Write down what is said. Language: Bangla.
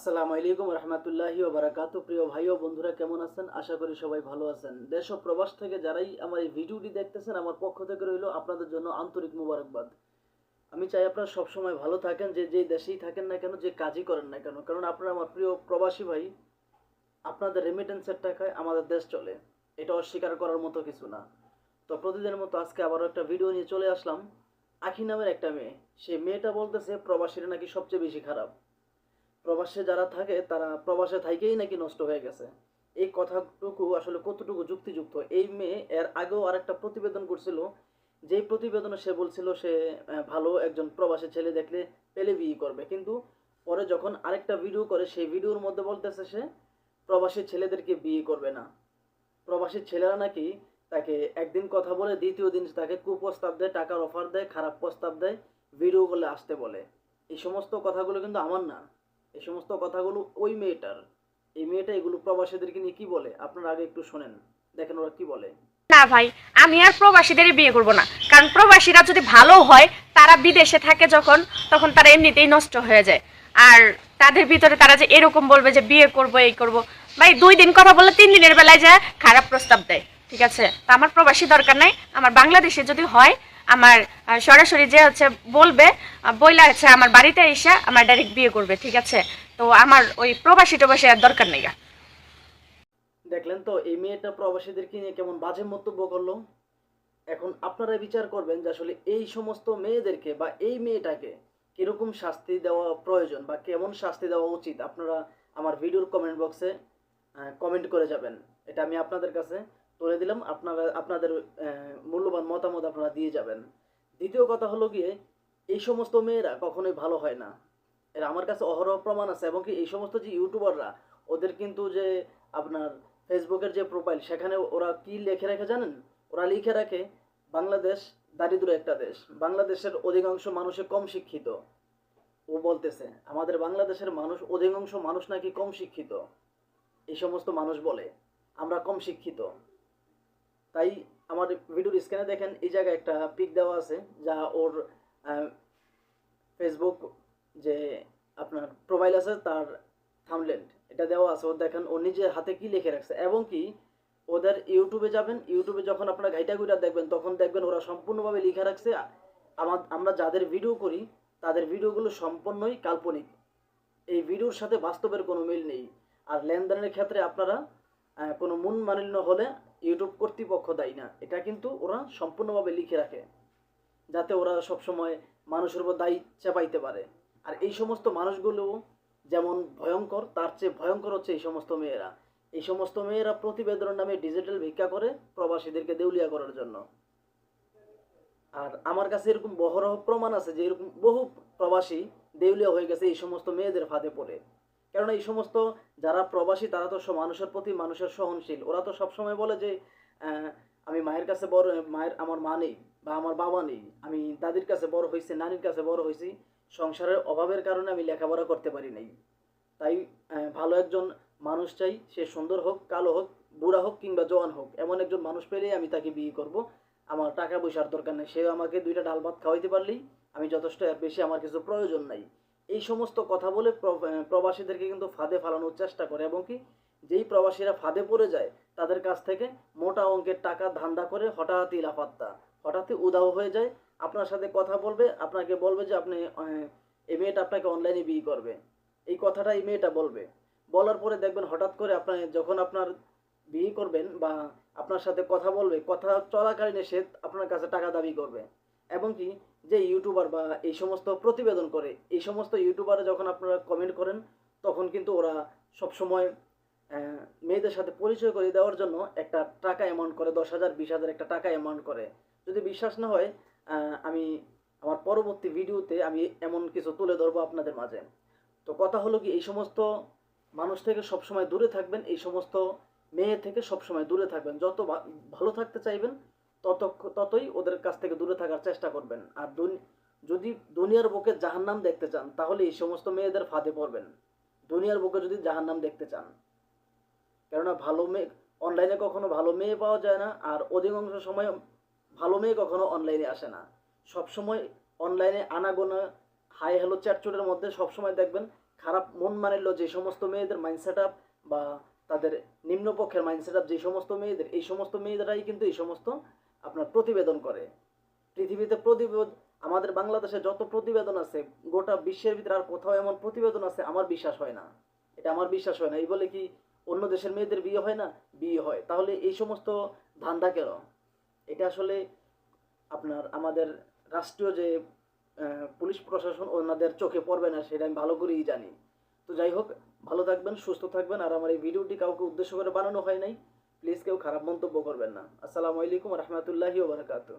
আসসালামু আলাইকুম রহমতুল্লাহি বারাকাতু প্রিয় ভাই ও বন্ধুরা, কেমন আছেন? আশা করি সবাই ভালো আছেন। দেশ ও প্রবাস থেকে যারাই আমার এই ভিডিওটি দেখতেছেন, আমার পক্ষ থেকে রইল আপনাদের জন্য আন্তরিক মুবারকবাদ। আমি চাই আপনারা সবসময় ভালো থাকেন, যে যেই দেশেই থাকেন না কেন, যে কাজই করেন না কেন। কারণ আপনারা আমার প্রিয় প্রবাসী ভাই, আপনাদের রেমিটেন্সের টাকায় আমাদের দেশ চলে। এটা অস্বীকার করার মতো কিছু না। তো প্রতিদিনের মতো আজকে আবারও একটা ভিডিও নিয়ে চলে আসলাম। আখি নামের একটা মেয়ে। সেই মেয়েটা বলতেছে, প্রবাসীরা নাকি সবচেয়ে বেশি খারাপ। প্রবাসে যারা থাকে, তারা প্রবাসে থাইকেই নাকি নষ্ট হয়ে গেছে। এই কথাটুকু আসলে কতটুকু যুক্তিযুক্ত? এই মেয়ে এর আগেও আরেকটা প্রতিবেদন করছিল। যেই প্রতিবেদনে সে বলছিল সে ভালো একজন প্রবাসী ছেলে দেখলে পেলে বিয়ে করবে। কিন্তু পরে যখন আরেকটা ভিডিও করে, সেই ভিডিওর মধ্যে বলতেছে সে, প্রবাসী ছেলেদেরকে বিয়ে করবে না। প্রবাসী ছেলেরা নাকি তাকে একদিন কথা বলে, দ্বিতীয় দিন তাকে কুপ্রস্তাব দেয়, টাকার অফার দেয়, খারাপ প্রস্তাব দেয় ভিডিও বলে আসতে বলে। এই সমস্ত কথাগুলো কিন্তু আমার না। এই সমস্ত কথাগুলো ওই মেয়েটার। এই মেয়েটা এগুলো প্রবাসীদেরকে নিয়ে কি বলে? আপনারা আগে একটু শোনেন। দেখেন ওরা কি বলে। না ভাই, আমি আর প্রবাসীদের বিয়ে করব না। কারণ প্রবাসীরা যদি ভালো হয়, তারা বিদেশে থাকে যখন, তখন তারা এমনিতেই নষ্ট হয়ে যায়। আর তাদের ভিতরে তারা যে এরকম বলবে যে বিয়ে করব, এই করব, ভাই দুই দিন কথা বলে তিন দিনের বেলায় যা খারাপ প্রস্তাব দেয়। ঠিক আছে? তো আমার প্রবাসী দরকার নাই। আমার বাংলাদেশে যদি হয় আমার সরাসরি যে হচ্ছে বলবে বইলা আছে আমার বাড়িতে এসে আমার ডাইরেক্ট বিয়ে করবে, ঠিক আছে? তো আমার ওই প্রবাসী টবাসী আর দরকার নেই। দেখলেন তো, এই মেয়েটা প্রবাসীদেরকে নিয়ে কেমন বাজে মন্তব্য করল? এখন আপনারা বিচার করবেন যে আসলে এই সমস্ত মেয়েদেরকে বা এই মেয়েটাকে কীরকম শাস্তি দেওয়া প্রয়োজন বা কেমন শাস্তি দেওয়া উচিত, আপনারা আমার ভিডিওর কমেন্ট বক্সে কমেন্ট করে যাবেন। এটা আমি আপনাদের কাছে তুলে দিলাম, আপনারা, আপনাদের মূল্যবান মতামত আপনারা দিয়ে যাবেন। দ্বিতীয় কথা হলো গিয়ে, এই সমস্ত মেয়েরা কখনোই ভালো হয় না। এর আমার কাছে অহরহ প্রমাণ আছে এবং কি এই সমস্ত যে ইউটিউবাররা, ওদের কিন্তু যে আপনার ফেসবুকের যে প্রোফাইল সেখানে ওরা কি লিখে রাখে জানেন? ওরা লিখে রাখে, বাংলাদেশ দারিদ্র একটা দেশ। বাংলাদেশের অধিকাংশ মানুষে কম শিক্ষিত। ও বলতেছে, আমাদের বাংলাদেশের মানুষ, অধিকাংশ মানুষ নাকি কম শিক্ষিত। এই সমস্ত মানুষ বলে, আমরা কম শিক্ষিত। তাই আমার ভিডিওর স্ক্রিনে দেখেন, এই জায়গায় একটা পিক দেওয়া আছে, যা ওর ফেসবুক যে আপনার প্রোফাইল আছে, তার থামলেন্ড এটা দেওয়া আছে ও দেখেন, ও নিজের হাতে কি লিখে রাখছে। এবং কি, ওদের ইউটিউবে যাবেন ইউটিউবে যখন আপনারা ঘাইটা গুইটা দেখবেন, তখন দেখবেন ওরা সম্পূর্ণভাবে লিখে রাখছে। আমার আমরা যাদের ভিডিও করি, তাদের ভিডিওগুলো সম্পূর্ণই কাল্পনিক। এই ভিডিওর সাথে বাস্তবের কোনো মিল নেই। আর লেনদেনের ক্ষেত্রে আপনারা কোনো মন মানিন্য হলে ইউটিউব কর্তৃপক্ষ দায়ী না। এটা কিন্তু ওরা সম্পূর্ণভাবে লিখে রাখে, যাতে ওরা সবসময় মানুষের উপর দায়ী চাপাইতে পারে। আর এই সমস্ত মানুষগুলো যেমন ভয়ঙ্কর, তার চেয়ে ভয়ঙ্কর হচ্ছে এই সমস্ত মেয়েরা। এই সমস্ত মেয়েরা প্রতিবেদনের নামে ডিজিটাল ভিক্ষা করে প্রবাসীদেরকে দেউলিয়া করার জন্য। আর আমার কাছে এরকম বহরহ প্রমাণ আছে যে এরকম বহু প্রবাসী দেউলিয়া হয়ে গেছে এই সমস্ত মেয়েদের ফাঁদে পড়ে। কারণ এই সমস্ত যারা প্রবাসী, তারা তো মানুষের প্রতি মানুষের সহনশীল। ওরা তো সবসময় বলে যে আমি মায়ের কাছে বড়, মায়ের, আমার মা নেই বা আমার বাবা নেই। আমি দাদির কাছে বড় হয়েছি, নানির কাছে বড় হয়েছি। সংসারের অভাবের কারণে আমি লেখাপড়া করতে পারি নাই। তাই ভালো একজন মানুষ চাই, সে সুন্দর হোক, কালো হোক, বুড়া হোক কিংবা জওয়ান হোক। এমন একজন মানুষ পেলেই আমি তাকে বিয়ে করব। আমার টাকা পয়সার দরকার নেই। সে আমাকে দুইটা ডাল ভাত খাওয়াইতে পারলেই আমি যথেষ্ট, এর বেশি আমার কিছু প্রয়োজন নাই। এই সমস্ত কথা বলে প্র- প্রবাসীদেরকে কিন্তু ফাঁদে ফালানোর চেষ্টা করে এবং কি যেই প্রবাসীরা ফাঁদে পড়ে যায়, তাদের কাছ থেকে মোটা অঙ্কের টাকা ধান্দা করে হঠাৎই লাফাত্তা, হঠাৎই উদাও হয়ে যায়। আপনার সাথে কথা বলবে, আপনাকে বলবে যে আপনি এই মেয়েটা আপনাকে অনলাইনে বিয়ে করবে। এই কথাটা এই মেয়েটা বলবে। বলার পরে দেখবেন হঠাৎ করে আপনার যখন আপনার বিয়ে করবেন বা আপনার সাথে কথা বলবে, কথা চলাকালীন সে আপনার কাছে টাকা দাবি করবে। এবং কি যে ইউটিউবার বা এই সমস্ত প্রতিবেদন করে, এই সমস্ত ইউটিউবারে যখন আপনারা কমেন্ট করেন, তখন কিন্তু ওরা সবসময় মেয়েদের সাথে পরিচয় করে দেওয়ার জন্য একটা টাকা অ্যামাউন্ট করে, দশ হাজার, বিশ হাজার একটা টাকা অ্যামাউন্ট করে। যদি বিশ্বাস না হয় আমি আমার পরবর্তী ভিডিওতে আমি এমন কিছু তুলে ধরবো আপনাদের মাঝে। তো কথা হলো কি, এই সমস্ত মানুষ থেকে সবসময় দূরে থাকবেন, এই সমস্ত মেয়ে থেকে সবসময় দূরে থাকবেন। যত ভালো থাকতে চাইবেন তত ততই ওদের কাছ থেকে দূরে থাকার চেষ্টা করবেন। আর যদি দুনিয়ার বুকে জাহান্নাম দেখতে চান, তাহলে এই সমস্ত মেয়েদের ফাঁদে পড়বেন। দুনিয়ার বুকে যদি জাহান্নাম দেখতে চান। কেননা ভালো মেয়ে অনলাইনে কখনো ভালো মেয়ে পাওয়া যায় না, আর অধিকাংশ সময় ভালো মেয়ে কখনো অনলাইনে আসে না। সব সময় অনলাইনে আনাগোনা হাই হ্যালো চ্যাটচুটের মধ্যে সবসময় দেখবেন খারাপ মন মানিল যে সমস্ত মেয়েদের মাইন্ড সেট বা তাদের নিম্নপক্ষের মাইন্ড সেট যে সমস্ত মেয়েদের, এই সমস্ত মেয়েদেরাই কিন্তু এই সমস্ত আপনার প্রতিবেদন করে। পৃথিবীতে প্রতিবেদন আমাদের বাংলাদেশে যত প্রতিবেদন আছে, গোটা বিশ্বের ভিতরে আর কোথাও এমন প্রতিবেদন আছে, আমার বিশ্বাস হয় না। এটা আমার বিশ্বাস হয় না। এই বলে কি অন্য দেশের মেয়েদের বিয়ে হয় না? বিয়ে হয়। তাহলে এই সমস্ত ধান্দা কেন? এটা আসলে আপনার আমাদের রাষ্ট্রীয় যে পুলিশ প্রশাসন ওনাদের চোখে পড়বে না, সেটা আমি ভালো করেই জানি। তো যাই হোক, ভালো থাকবেন, সুস্থ থাকবেন, আর আমার এই ভিডিওটি কাউকে উদ্দেশ্য করে বানানো হয় নাই। প্লিজ কেউ খারাপ মন্তব্য করবেন না। আসসালামু আলাইকুম রহমতুল্লাহি ওবরাকাতুহ